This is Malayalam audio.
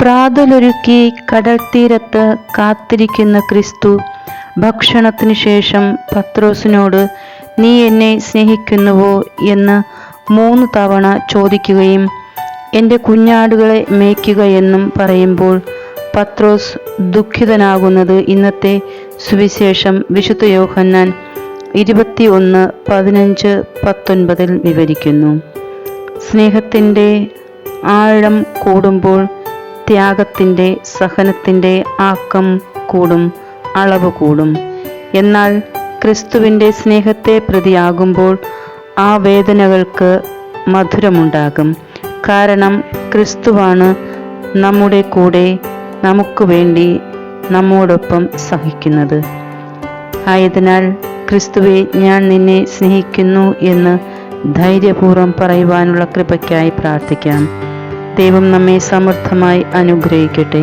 പ്രാതലൊരുക്കി കടൽ തീരത്ത് കാത്തിരിക്കുന്ന ക്രിസ്തു ഭക്ഷണത്തിനു ശേഷം പത്രോസിനോട് നീ എന്നെ സ്നേഹിക്കുന്നുവോ? എന്ന് മൂന്ന് തവണ ചോദിക്കുകയും എന്റെ കുഞ്ഞാടുകളെ മേയ്ക്കുക എന്നും പറയുമ്പോൾ പത്രോസ് ദുഃഖിതനാകുന്നത് ഇന്നത്തെ സുവിശേഷം വിശുദ്ധ യോഹന്നാൻ ഇരുപത്തി ഒന്ന് പതിനഞ്ച് പത്തൊൻപതിൽ വിവരിക്കുന്നു. സ്നേഹത്തിന്റെ ആഴം കൂടുമ്പോൾ ത്യാഗത്തിന്റെ സഹനത്തിന്റെ ആക്കം കൂടും അളവ് കൂടും. എന്നാൽ ക്രിസ്തുവിന്റെ സ്നേഹത്തെ പ്രതിയാകുമ്പോൾ ആ വേദനകൾക്ക് മധുരമുണ്ടാകും. കാരണം ക്രിസ്തുവാണ് നമ്മുടെ കൂടെ നമുക്ക് വേണ്ടി നമ്മോടൊപ്പം സഹിക്കുന്നത്. ആയതിനാൽ ക്രിസ്തുവെ ഞാൻ നിന്നെ സ്നേഹിക്കുന്നു എന്ന് ധൈര്യപൂർവം പറയുവാനുള്ള കൃപയ്ക്കായി പ്രാർത്ഥിക്കാം. ദൈവം നമ്മെ സമർത്ഥമായി അനുഗ്രഹിക്കട്ടെ.